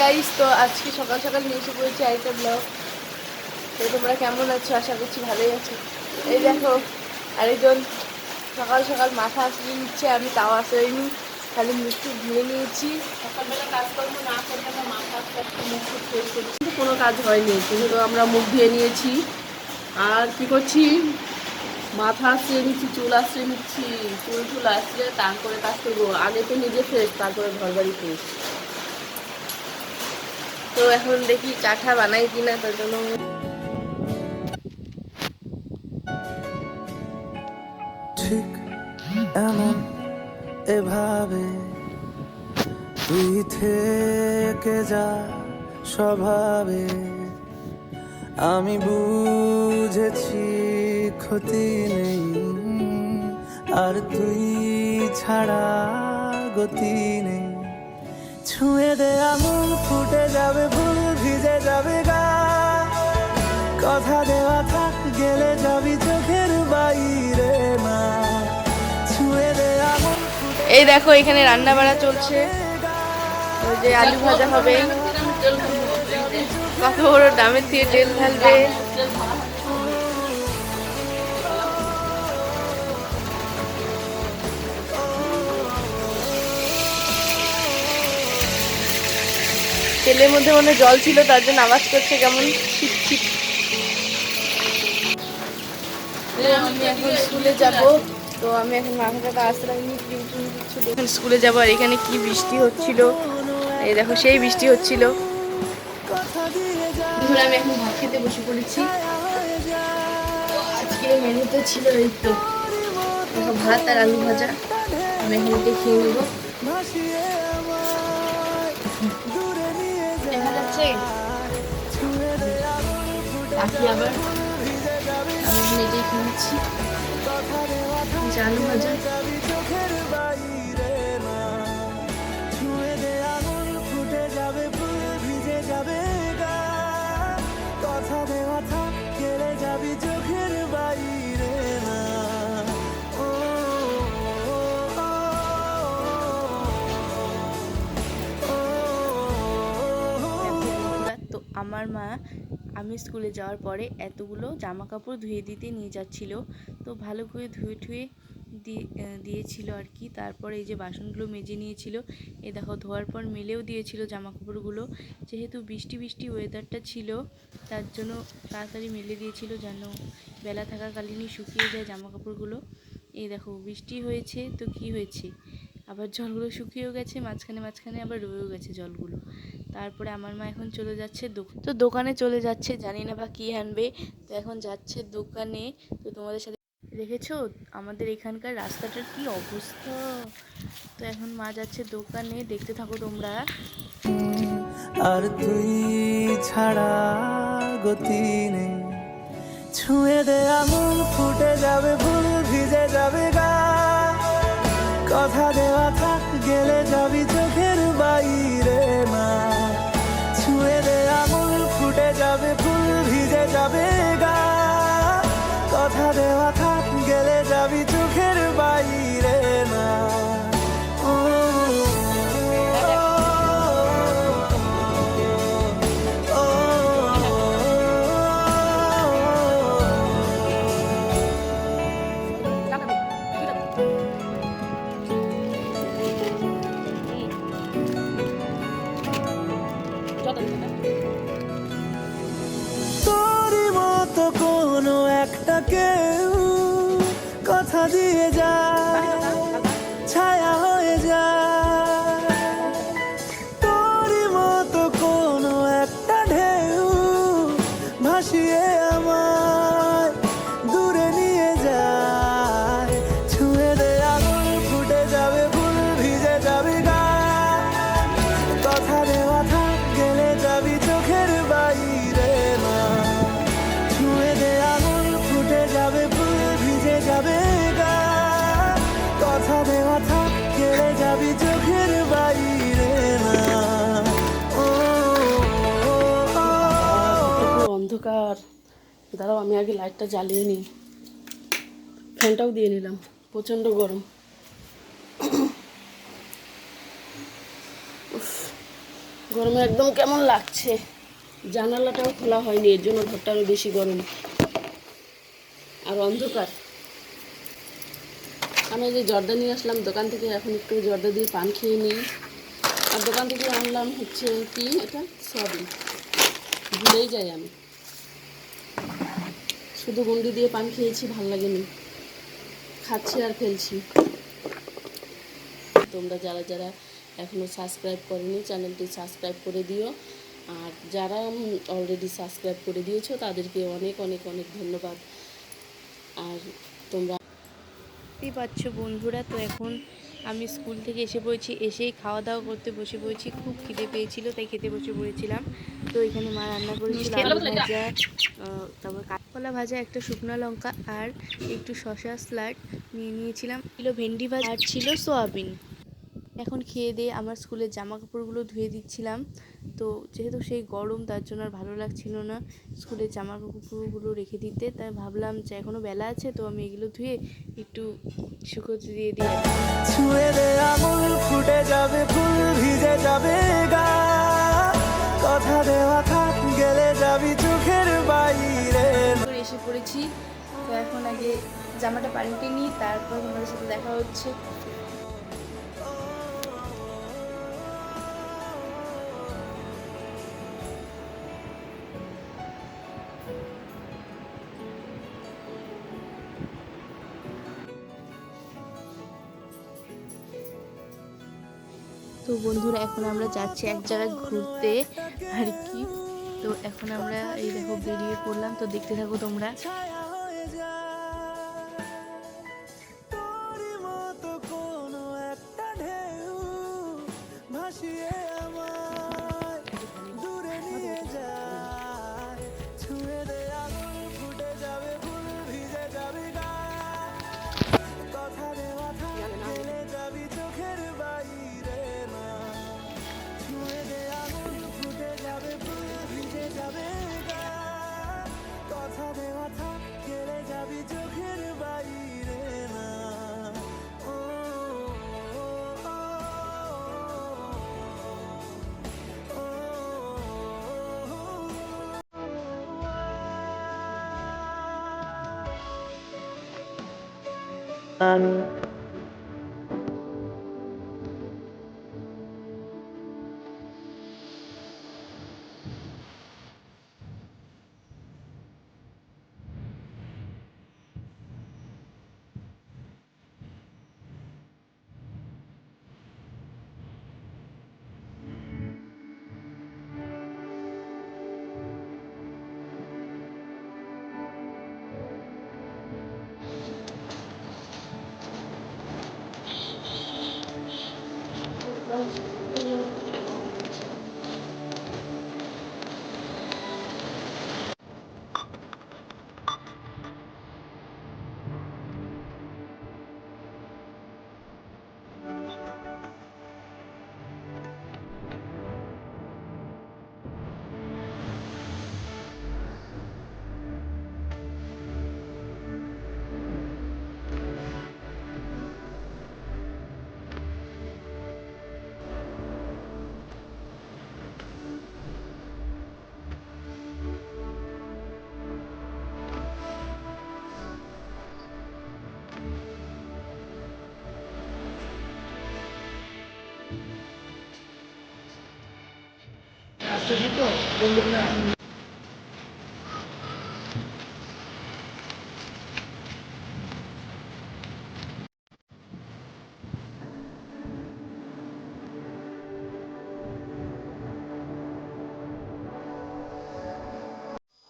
Guys তো আজকে সকাল সকাল নিয়ে এসে পড়েছি আরেকটা ব্লগ তো তোমরা কেমন আছো? আশা করছি ভালোই আছো। এই দেখো, আরেকজন সকাল সকাল মাথা আসলে নিচ্ছে আমি তাও আসেনি। খালি মুখটু ধুয়ে নিয়েছি। সকালবেলা কাজকর্ম না করলে মাথা আসতে মুখ ফ্রেশ কিন্তু কোনো কাজ হয়নি, কিন্তু আমরা মুখ ধুয়ে নিয়েছি। আর কি করছি? মাথা আসছে নিচ্ছি, চুল আসছে নিচ্ছি। চুল চুল আসলে তারপরে কাজ করব। আগে তো নিজে ফ্রেশ তারপরে ঘর বাড়ি ফ্রেশ তো এখন দেখি চাটা বানাই কিনা, তার জন্য ঠিক এমন এভাবে তুই থেকে যা স্বভাবে। আমি বুঝেছি ক্ষতি নেই, আর তুই ছাড়া গতি নেই। ছুঁয়ে দে আমুল ফুটে যাবে ফুল, ভিজে যাবে গা। কথা দেওয়া থাক, গেলে যাবি চোখের বাইরে না ছুঁয়ে দে আমুল এই দেখো, এখানে রান্না বাড়া চলছে যে আলু ভাজা হবে। কত বড় ডামের দিয়ে তেল ঢালবে। তেলের মধ্যে মনে জল ছিল, তার জন্য আওয়াজ করছে কেমন? ছিট আমি এখন স্কুলে যাব। তো আমি এখন মাথাটা আসতে লাগি এখন স্কুলে যাব, আর এখানে কি বৃষ্টি হচ্ছিল? এই দেখো, সেই বৃষ্টি হচ্ছিল। আমি এখন ভাত খেতে বসে পড়েছি। আজকে মেনুতে ছিল এই তো। ভাত আর আলু ভাজা। আমি এখন খেয়ে নেব। ফুটে রাখি আবার আমি থাক যে আলু ভাজা। আমার মা আমি স্কুলে যাওয়ার পরে এতগুলো জামা কাপড় ধুয়ে দিতে নিয়ে যাচ্ছিল। তো ভালো করে ধুয়ে ঠুয়ে দিয়েছিল আর কি। তারপরে এই যে বাসনগুলো মেজে নিয়েছিল, এ দেখো ধোয়ার পর মেলেও দিয়েছিল জামা কাপড়গুলো যেহেতু বৃষ্টি বৃষ্টি ওয়েদারটা ছিল, তার জন্য তাড়াতাড়ি মেলে দিয়েছিল যেন বেলা থাকাকালীনই শুকিয়ে যায় জামা কাপড়গুলো এই দেখো বৃষ্টি হয়েছে, তো কি হয়েছে? আবার জলগুলো শুকিয়েও গেছে, মাঝখানে মাঝখানে আবার রয়েও গেছে জলগুলো। তারপরে আমার মা এখন চলে যাচ্ছে তো দোকানে চলে যাচ্ছে, জানি না বা কী আনবে। তো এখন যাচ্ছে দোকানে, তো তোমাদের সাথে দেখেছ? আমাদের এখানকার রাস্তাটার কি অবস্থা? তো এখন মা যাচ্ছে দোকানে, দেখতে থাকো তোমরা। আর তুই ছাড়া গতি নেই। ছুঁয়ে দে, আমুল ফুটে যাবে ফুল ভিজে যাবে গা। কথা দেওয়া থাক, গেলে যাবি চোখের বাইরে মা। ছুঁয়ে দে আমুল ফুটে যাবে ফুল, ভিজে যাবে গা। কথা দেওয়া থাক, গেলে যাবি অন্ধকার। দাঁড়াও, আমি আগে লাইটটা জ্বালিয়ে নিই। ফ্যানটাও দিয়ে নিলাম, প্রচণ্ড গরম। গরমে একদম কেমন লাগছে। জানালাটাও খোলা হয়নি, এর জন্য ঘরটা আরও বেশি গরম। আর অন্ধকার। আমি যে জর্দা নিয়ে আসলাম, দোকান থেকে এখন একটু জর্দা দিয়ে পান খেয়ে নিই। আর দোকান থেকে আনলাম হচ্ছে কি, এটা সয়াবিন ভুলেই যাই আমি। শুধু গুন্ডি দিয়ে পান খেয়েছি, ভালো লাগেনি। খাচ্ছি আর ফেলছি। তোমরা যারা যারা এখনও সাবস্ক্রাইব করেনি, চ্যানেলটি সাবস্ক্রাইব করে দিও। আর যারা অলরেডি সাবস্ক্রাইব করে দিয়েছ, তাদেরকে অনেক অনেক অনেক ধন্যবাদ। আর তোমরা পাচ্ছ বন্ধুরা, তো এখন আমি স্কুল থেকে এসে পড়েছি এসেই খাওয়া দাওয়া করতে বসে পড়েছি। খুব খিদে পেয়েছিল তাই খেতে বসে পড়েছিলাম। তো এখানে মা রান্না করেছিল আলু ভাজা তারপর কাঁচকলা ভাজা একটা শুকনো লঙ্কা আর একটু শশা স্লাড নিয়ে নিয়েছিলাম। ছিল ভেন্ডি ভাজা আর ছিল সোয়াবিন। এখন খেয়ে দিয়ে আমার স্কুলের জামা কাপড়গুলো ধুয়ে দিচ্ছিলাম। তো যেহেতু সেই গরম তার জন্য আর ভালো লাগছিল না স্কুলের জামা কাপড়গুলো রেখে দিতে। তাই ভাবলাম যে এখনও বেলা আছে তো আমি এগুলো ধুয়ে একটু শুকোতে দিয়ে দিই। ছুঁয়ে দে আঙুল ফুটে যাবে ফুল ভিজে যাবে গা। কথা দেওয়া থাক গেলে যাবি চোখের বাইরে। এসে পড়েছি। তো এখন আগে জামাটা পাল্টে নিই তারপর তোমাদের সাথে দেখা হচ্ছে। তো বন্ধুরা, এখন আমরা যাচ্ছি এক জায়গায় ঘুরতে আর কি। তো এখন আমরা এই দেখো বেরিয়ে পড়লাম। তো দেখতে থাকো তোমরা। Um,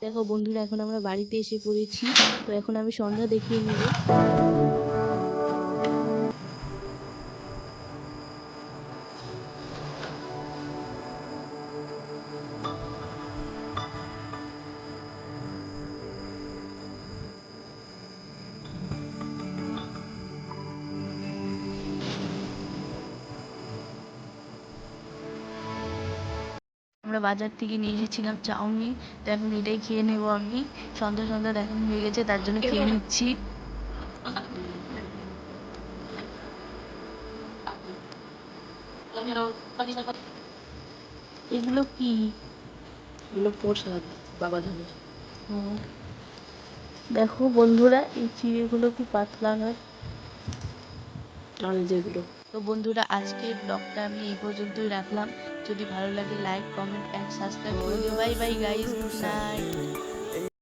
দেখো বন্ধুরা এখন আমরা বাড়িতে এসে পড়েছি। তো এখন আমি সন্ধ্যা দেখিয়ে নেব। আমরা বাজার থেকে নিয়ে এসেছিলাম চাউমিন তো এখন এটাই খেয়ে নেব আমি। সন্ধ্যা সন্ধ্যা দেখানো হয়ে গেছে তার জন্য খেয়ে নিচ্ছি। এগুলো কি? এগুলো প্রসাদ বাবা ধানের দেখো বন্ধুরা এই চিড়েগুলো কি পাতলা হয়। আর যেগুলো তো বন্ধুরা, আজকের ব্লগটা আমি এই পর্যন্তই রাখলাম। যদি ভালো লাগে লাইক কমেন্ট অ্যান্ড সাবস্ক্রাইব করে দিও। Bye bye guys good night